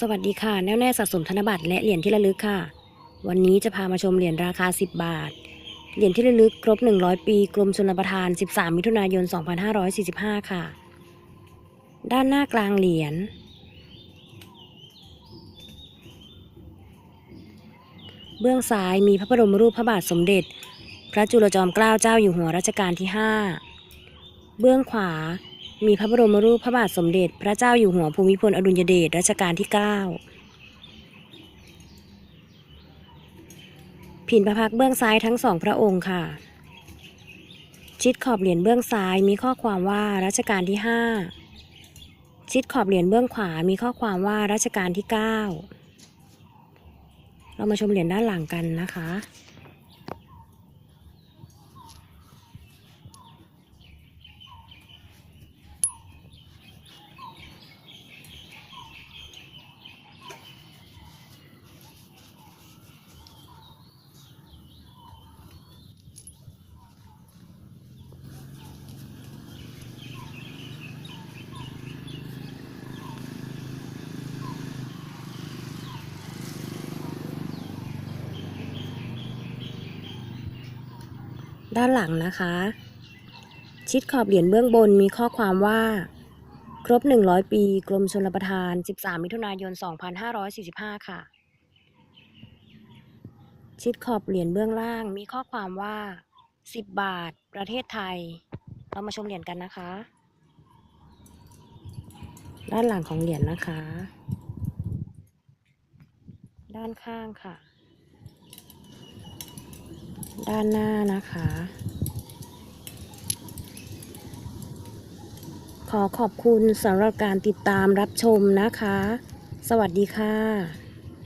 สวัสดีค่ะ แน่วแน่สะสมธนบัตรและเหรียญที่ระลึกค่ะ วันนี้จะพามาชมเหรียญราคา 10 บาท เหรียญที่ระลึกครบ 100 ปีกรมชลประทาน 13 มิถุนายน 2545 ค่ะ ด้านหน้ากลางเหรียญ เบื้องซ้ายมีพระบรมรูปพระบาทสมเด็จ พระจุลจอมเกล้าเจ้าอยู่หัวรัชกาลที่ 5 เบื้องขวา มีพระบรมรูปพระบาทสมเด็จ พระเจ้าอยู่หัวภูมิพลอดุลยเดชรัชกาลที่ 9 ผินพระพักเบื้องซ้ายทั้งสองพระองค์ค่ะ ชิดขอบเหรียญเบื้องซ้ายมีข้อความว่ารัชกาลที่ 5 ชิดขอบเหรียญเบื้องขวามีข้อความว่ารัชกาลที่ 9 เรามาชมเหรียญด้านหลังกันนะคะ ด้านหลังนะคะ ชิดขอบเหรียญเบื้องบนมีข้อความว่า ครบ 100 ปี กรมชลประทาน 13 มิถุนายน 2545 ค่ะ ชิดขอบเหรียญเบื้องล่างมีข้อความว่า 10 บาท ประเทศไทย เรามาชมเหรียญกันนะคะ ด้านหลังของเหรียญนะคะ ด้านข้างค่ะ ด้านหน้านะคะ ขอขอบคุณสำหรับการติดตามรับชมนะคะ สวัสดีค่ะ